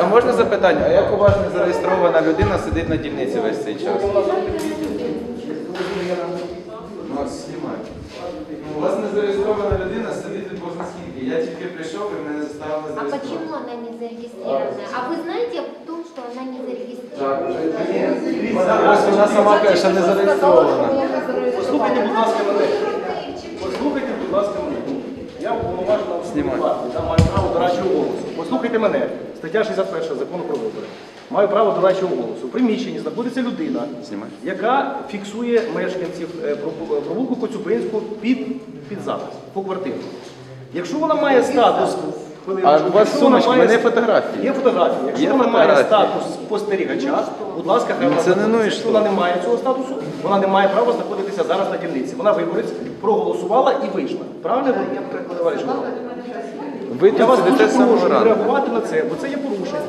а можна запитання? А як у вас не зареєстрована людина сидить на дільниці весь цей час? Знімай. Ну, У вас не зареєстрована людина сидить бог скільки. Я тільки прийшов і мене заставили А зареєструвати. почему она не зарегистрирована? А вы знаете о том, что она не зарегистрирована? Вона, ось вона сама каже, що не зареєстрована. Послухайте, будь ласка, мене. Послухайте, будь ласка, мене. Я уповноважена Знімай. я маю право дорадчого голосу. Послухайте мене. Стаття 61 закону про вибори. Маю право дорадчого голосу. В приміщенні знаходиться людина, Знімай. яка фіксує мешканців е, провулку Коцюбинську під, під запис по квартирі. Якщо вона має статус, А у вас сумочка, має- мене фотографії. Є фотографії. Якщо Є вона має статус спостерігача, будь ласка, хай Ну, вона це не ну і що? Якщо вона не має цього статусу, вона не має права знаходитися зараз на дільниці. Вона виборець, проголосувала і вийшла. Правильно, голова? Ви Я тут вас сидите дуже з самого прошу ранку. реагувати на це, бо це є порушення.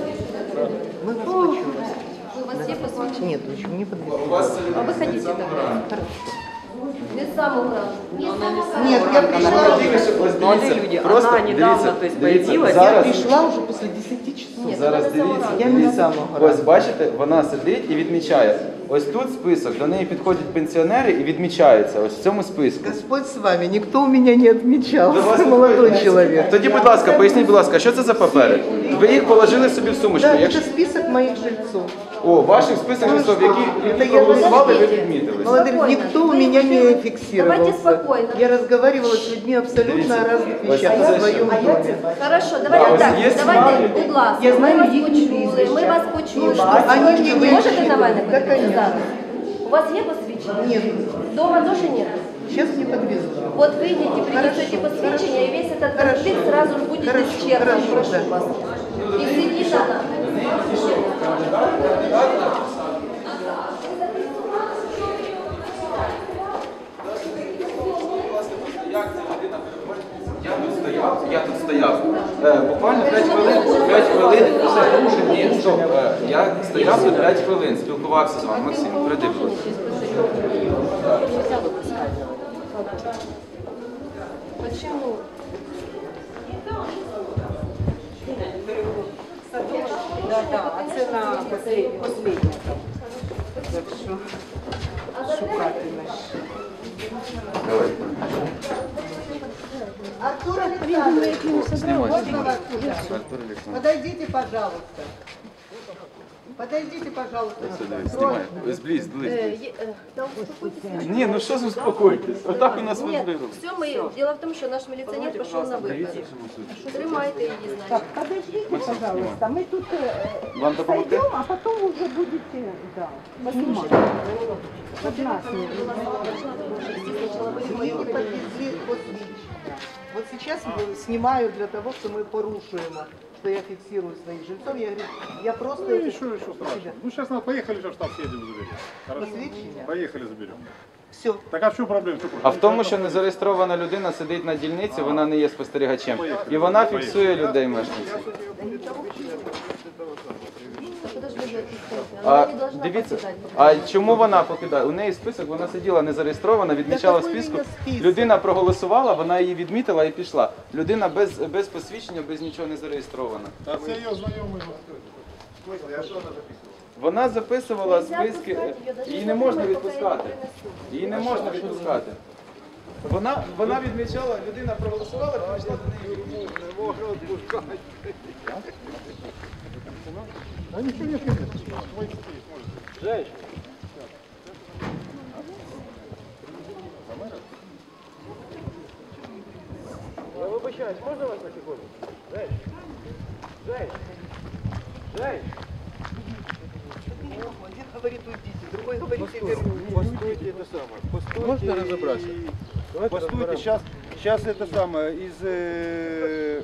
У вас все посвящено? Нет, ничего не подвезли. У вас це А вы хотите тогда? Самого Без самого Нет, я пришла, Ось дивіться, люди, просто она недавно, дивіться, то есть, дивіться, появилась, я зараз, пришла уже после 10 часов. Нет, зараз дивіться, самого Я не дивіться. самого Ось разу. бачите, вона сидить і відмічає. Ось тут список, до неї підходять пенсіонери і відмічаються. Ось в цьому списку. Господь с вами, никто у меня не отмечал, До вас молодой підходять. человек. Тоді, будь ласка, поясніть, будь ласка, що це за папери? Ви їх положили собі в сумочку. Да, Якщо... это список моих жильцов. О, ваших список жильцов, які, які Це я проголосували, ви Подождите. відмітились. Молодой, Спокойно. никто у Вы меня не Давайте фиксировался. спокойно. Я разговаривала с людьми абсолютно Дивіться, о разных ось вещах це в своем ще. доме. Хорошо, Да, давайте ось так. є Давайте, знімальні. будь ласка, Я ми знаю вас їхні почули, ми прізвища. вас почули. І Що бачите, ви вони ви не можете на мене Да, подивитися конечно. зараз? У вас є посвідчення? Нет, Дома тоже нет? сейчас не подвезу. Вот выйдете, принесете Хорошо, посвідчення, і весь этот Хорошо. конфликт сразу же будет Хорошо, исчерпан. хорошо, Прошу да. вас. И сидит она. Я тут стояв, я тут стояв. Е, буквально 5 хвилин, 5 хвилин, все, ні, стоп. Е, я стояв тут 5 хвилин, спілкувався з вами. Максим, ласка. Почему? Да, да, а це на последнє. Так що шукати наш. Давай. Артур Александрович, Знімай. можно вас Артур Олександрович. Подойдите, пожалуйста. Подойдите, пожалуйста. Сюди, знімай. Ось близь, близь. Э, е- э, да успокойтесь. Ні, ну що ж успокойтесь? Отак у нас Нет, возбили. все мы. Дело в том, что наш милиционер пошел на выход. Тримайте її, значить. Подождите, Максим, пожалуйста, мы тут э, Вам допомогти? сойдем, а потом уже будете, да, снимать. Под нас не Мне не подвезли посвідчення. Вот сейчас мы снимаю для того, что мы порушуем, что я фиксирую своих жильцов. Я говорю, я просто... Ну это- и что, и что страшного? Ну сейчас надо, поехали же в штаб съездим, заберем. Хорошо? Посвідчення? Поехали, заберем. Все. Так а в чем проблема? Что А в тому, що незареєстрована людина сидить на дільниці, вона не є спостерігачем. І вона фіксує людей мешканців. А дивіться, а чому вона покидає? У неї список, вона сиділа не зареєстрована, відмічала в списку. Людина проголосувала, вона її відмітила і пішла. Людина без, без посвідчення, без нічого не зареєстрована. А це ее знайомий. Вона записувала списки, її, не можна відпускати. Її не можна відпускати. Вона, вона відмічала, людина проголосувала, прийшла до неї. А ничего нет, конечно. Есть, может. Я вибачаюсь, можна вас на секунду? Жень, Жень, Жень. Один говорит, уйдите, другой говорит, вернусь. Постойте это самое. Постойте. Можно разобраться? Постойте, сейчас, сейчас это самое, из э,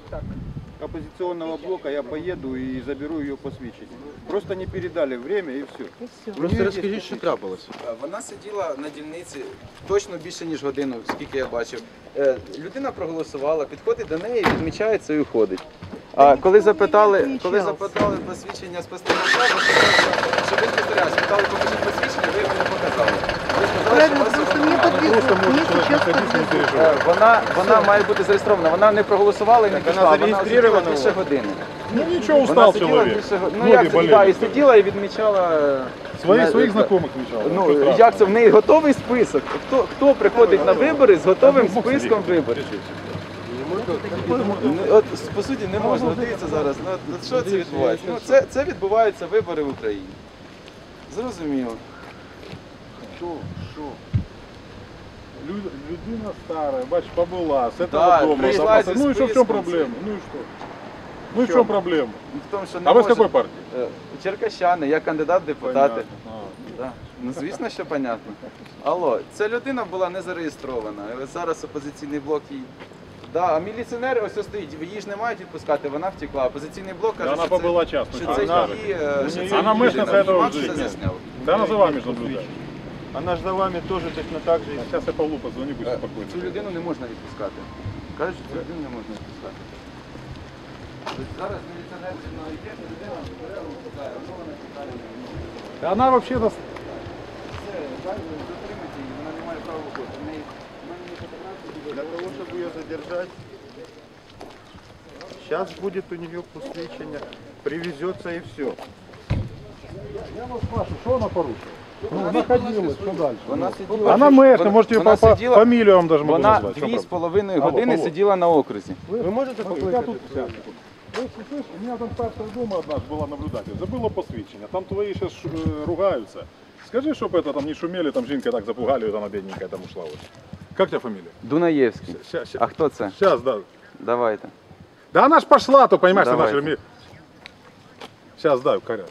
оппозиционного блока я поеду и заберу ее посвящение. Просто не передали время и все. Просто розкажіть, що трапилося. Вона сиділа на дільниці точно більше ніж годину, скільки я бачив. Е, Людина проголосувала, підходить до неї, відмічається і уходить. А коли запитали, коли запитали посвідчення спостерігача, що ви спостерігач, питали, покажіть посвідчення, ви йому не показали. Ви сказали, що Правильно, у вас просто його мне немає. подвезут, мне сейчас подвезут. Е, Вона, вона має бути зареєстрована. Вона не проголосувала і не пішла. Вона зареєстрована більше години. Ну устал сиділа человек. більше ну як це, да, і сиділа і відмічала е, Своих, на- своих е, знакомых. Ну як це в неї готовий список? Хто хто приходить на вибори з готовим списком виборів? Ну, От по суті не можна дивитися зараз. Ну от що це відбувається? Ну це, це відбуваються вибори в Україні. Зрозуміло. Що? Що? Лю- Людина старая, бачиш, побула, з этого Да, дома. прийшла запаса. зі Ну и что, в чем списком проблема? Ну и что? Ну и в чем проблема? В тому, що не А вы с може- какой партии? Е, Черкащани, я кандидат в депутати. Понятно. А. Да. Ну звісно, що понятно. Алло, ця людина була не зареєстрована. І от зараз опозиційний блок їй. Да, а міліціонер ось ось стоїть, її ж не мають відпускати, вона втекла. Опозиційний блок каже, Да она що це, побыла часто. що це Она, її, е, що це Она її мышница людина. этого Макс жизни. все засняв. да она за вами же наблюдает. Она же за вами тоже точно так же. Сейчас я Павлу позвоню, пусть Е, успокоится. Цю людину не можна відпускати. Кажуть, що цю людину не можна відпускати. Зараз міліціонер зі мною йде, людина бере, випускає, а вона читає. Да Она вообще-то... Все, затримайте її, вона не має права виходити. Для того, чтобы ее задержать, сейчас будет у нее посвящение, привезется и все. Я вас спрашиваю, что она порушила? Ну, находилась, что дальше? Вона сиділа. Она мэшка, вона- можете ее вона по, по сиділа- фамилию вам даже могу Вона назвать. что дві з проблема? половиною Алло, години Павло. сиділа на окрузі. Вы, можете Я тут сяду. Вы слышишь, у меня там старшая дома одна была наблюдатель. Забыла посвящение. Там твои сейчас ругаются. Скажи, чтобы это там не шумели, там жінка так запугали, вот она бедненькая там ушла. Вот. Как тебя фамилия? Дунаєвський. Сейчас, А хто це? сейчас, да. Давайте. Да она ж пошла, то понимаешь, что Давайте. начали. Сейчас, да, корясь.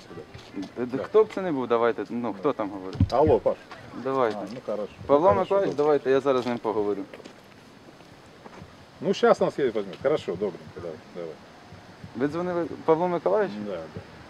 Д- Хто б це не був, давайте. Ну, хто там говорить? Алло, Паш. Давайте. А, ну хорошо. Павло Хорошо, Миколаївич, добре. давайте, я зараз з ним поговорю. Ну, сейчас нас едет возьмет. Хорошо, добренько, давай. давай. Ви дзвонили Павло Миколаївич? Да, да.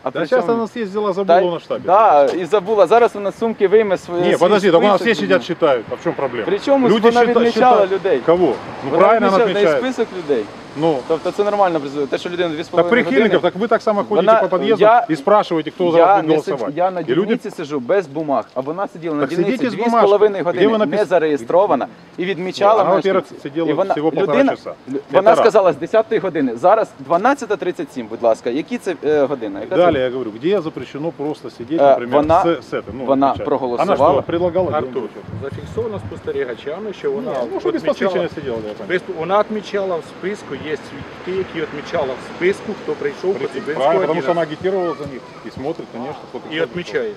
А Да при сейчас чому- она съездила, Та- забыла на штабе. Да, і забула. Зараз вона з сумки вийме своє. Не, свій подожди, так у нас все список. сидят, считают. А в чем проблема? Причому Люди вона счита- відмічала считают. людей. Кого? Ну Вона правильно она відмічала в неї список людей. Ну, Тобто це нормально працює. Те, що людина дві з так половиною прихильников, години. так вы так само ходите Вона- по подъездам я- и спрашиваете, кто за Я, вас будет не сид... голосовать. я на и люди дільниці сиджу без бумаг, а вона сиділа на Так дільниці сидіть із дві з бумажкою. половиною Де години, вона не пис- зареєстрована і відмічала Вона, мешканців. во-первых, сиділа І вона, всього полтора людина, часа. лю- Це Вона раз. сказала з 10 години. Зараз 12.37, будь ласка. Які це е, година? Яка це? Далее я говорю, где запрещено просто сидеть, Э, например, вона- с, с этим, ну, вона отмечать. проголосувала. Она что, предлагала Артур, деньги? зафіксовано спостерігачами, що вона Ну, что без відмічала- посвящения сидела, да, я понял. Без- Вона відмічала в списку, є свідки, які відмічала в списку, хто прийшов по Правильно, потому что 11. она агитировала за них и смотрит, конечно, сколько і кто відмічає.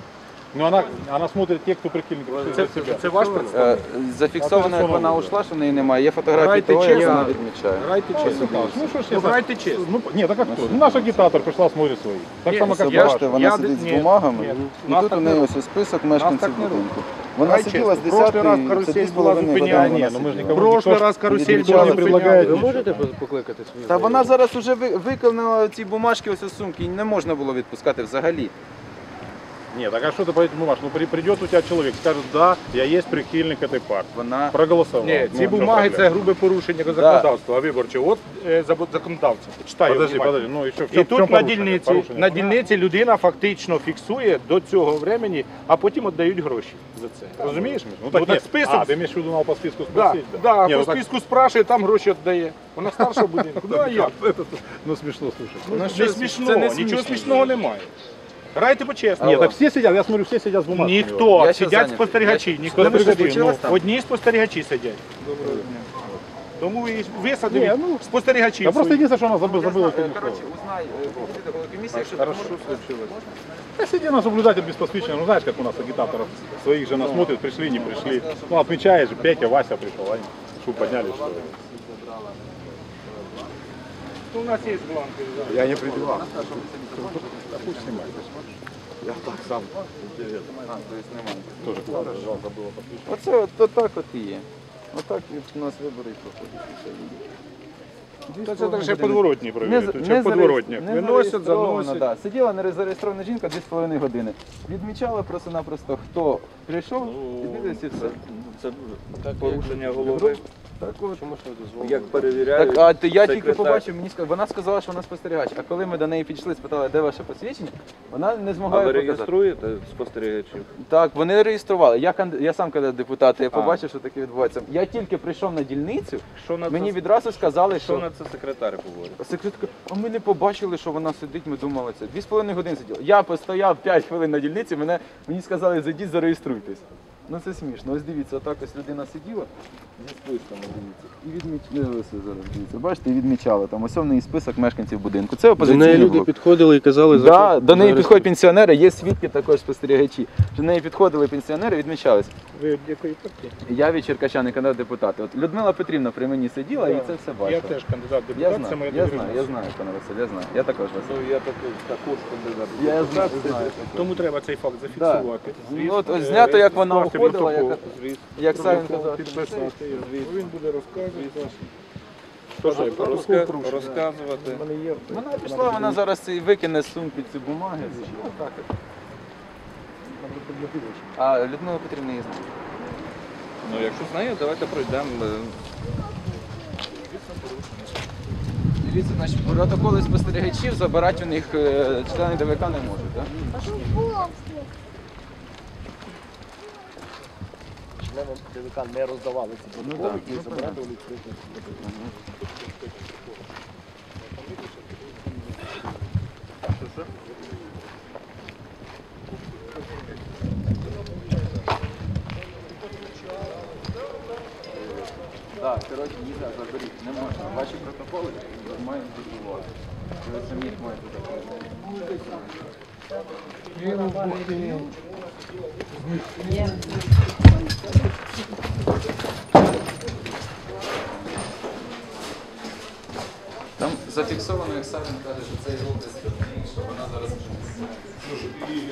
Ну, она, она смотрит те, кто прихильников Це, себя. це ваш представник? Е, Зафіксовано, як вона ушла, що в неї немає. Є фотографії Грайте того, як чесно. вона відмічає. Грайте чесно. Ну, что ж Ну, грайте чесно. Ну, нет, так как кто? Ну, наш агитатор пришла, смотрит свои. Так само, как я- бачите, вона я- сидить з бумагами, ні, і нас тут так у неї ось список мешканців так не будинку. Вона Давай сиділа з чесно. 10 Прошлий раз карусель була години вона ну сиділа. никому раз карусель була не Ви ничего. покликати свою Та вона зараз уже ви- виконала ці бумажки ось із сумки, і не можна було відпускати взагалі. Нет, так а что ты по этим бумажкам? Ну, при- придет у тебя человек, скажет, да, я есть прихильник этой партии. Вона Проголосовал. Ні, Ну, ці в чём бумаги проблема? це грубе порушення законодавства, а виборчого. От е, забо- законодавця. Читаю. Подожди, внимательно. подожди, ну еще в І чем, в тут чем на порушение? дільниці, Порушение. на дільниці людина фактично фіксує до цього времени, а потім віддають гроші за це. Розумієш? Ну так, нет. список. А, ты имеешь в виду, надо по списку Да, спросить? да, Не, по ну так- списку спрашує, там гроші віддає. Вона старша будинку. Ну а як? Это, ну смешно слушать. Ну, Не що, смішно, це не нічого смішно. смішного немає. Грайте по-чесному. Нет, так все сидят, я смотрю, все сидят с бумажками. Ніхто, Я щас сидять зайнятий. спостерігачі. Я- Ніхто не Спостерігачі, сидить. ну, там? Одні спостерігачі сидять. Тому і висадили Ні, ну, спостерігачів. Да просто своїх. единственное, что она забыла, забыла Е, каким Коротше, узнай, е, підійди до комісії, якщо Хорошо, случилось. Да сиди наш наблюдатель без посвящения. Ну знаешь, как у нас агитаторов своих же нас смотрят, пришли, не пришли. Ну отмечаешь, Петя, Вася пришел, они шум подняли, что ли. Ну, У нас є бланки. Я не придевал. Пусть снимает. Я так сам. А, то есть немає. Тоже жалко было посвящение. Оце от, от так от і є. Отак от у нас вибори проходять. Та це так ще подворотні години. провели. Тут подворотні. Виносять, заносять. да. Сиділа незареєстрована жінка 2,5 години. Відмічала просто-напросто, хто прийшов, і дивився і все. Це порушення голови. Так от. Як перевіряють. Так, а ти я тільки секретар. побачив, мені сказали, вона сказала, що вона спостерігач. А коли ми до неї підійшли, спитали, де ваше посвідчення, вона не А змогла ви його показати. реєструєте спостерігачів? Так, вони реєстрували. Я канд- я сам кандидат в депутати, я А. побачив, що таке відбувається. Я тільки прийшов на дільницю, Що на мені це, відразу сказали, що що на це секретар говорить? секретарка, а ми не побачили, що вона сидить, ми думали це. Дві з половиною години сиділа. Я постояв 5 хвилин на дільниці, мене мені сказали, зайдіть, зареєструйтесь. Ну це смішно. Ось дивіться, отак ось людина сиділа зі списками, дивіться. І відмічали зараз, дивіться. Бачите, і відмічали там. Ось в неї список мешканців будинку. Це опозиційний блок. підходили і казали, Да, до неї підходять пенсіонери, є свідки також спостерігачі. До неї підходили пенсіонери, відмічались. Ви від якої партії? Я від Черкащани, кандидат в депутати. От Людмила Петрівна при мені сиділа і це все Я теж кандидат Я депутат, це знаю, моя я знаю, я знаю, пане Василь, я знаю. Я також вас. Ну, я також, також кандидат. Я знаю, знаю. Тому треба цей факт зафіксувати. Ну, от ось знято, як вона скласти уходила, як- Як Савін казав. підписати. Він буде розказувати. Розка- розказувати. Вона пішла, вона зараз і викине з сумки ці бумаги. А Людмила Петрівна її знає. Ну, якщо знає, давайте пройдемо. е, Дивіться, значить, протоколи спостерігачів забирати у них е, члени ДВК не можуть, так? Членам ДВК не роздавали ці Ну, протоколи і забирати у них Так, коротше, ні, заберіть, не можна. Ваші протоколи мають бути. Ви самі маєте забрати. Там зафіксовано, як Савін каже, що цей опис, що вона зараз вже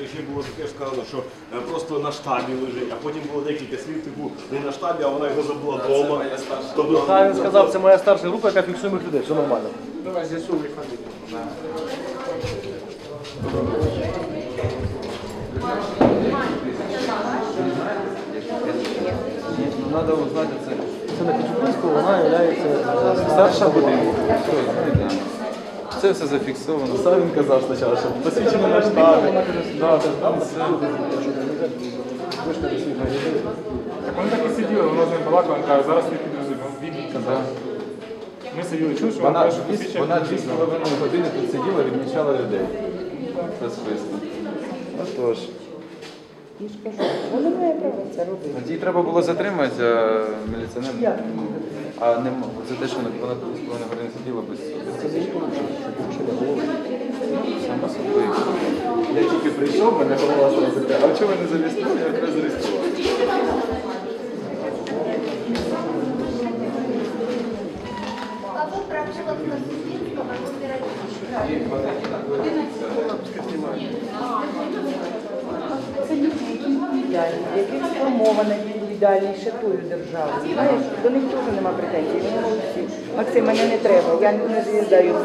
І ще було таке сказано, що е, просто на штабі лежить, а потім було декілька слів, типу, не на штабі, а вона його забула вдома. Тобто, Та він сказав, це моя старша група, яка фіксує моїх людей, все нормально. Давай з'ясуй фамілію. Ні, ну треба узнати це. Це на Піджупинську, вона є Старша будинку. Все, знаєте. Це все зафіксовано. Савін казав спочатку, що посвідчено на штабі. Так, там все. Так вони так і сиділи, воно з ним балакало, він каже, зараз він підрозділ. Він їй казав. Ми сиділи, чули, що Вона каже, дві, посвідчення вона дві з половиною години тут сиділа, відмічала людей. По списку. Отож. Вона має право це робити. Її треба було затримати, а міліціонер. А не за те, що вона вона з половиною години сиділа без без Сама собою. Я тільки прийшов, мене голова сразу каже, а чого ви не завістили, я тебе зареєстрував. мова на діду далі ще тою державу. Знаєш, до них теж нема претензій. Вони всі Максим, мене не треба, я не заїздаю в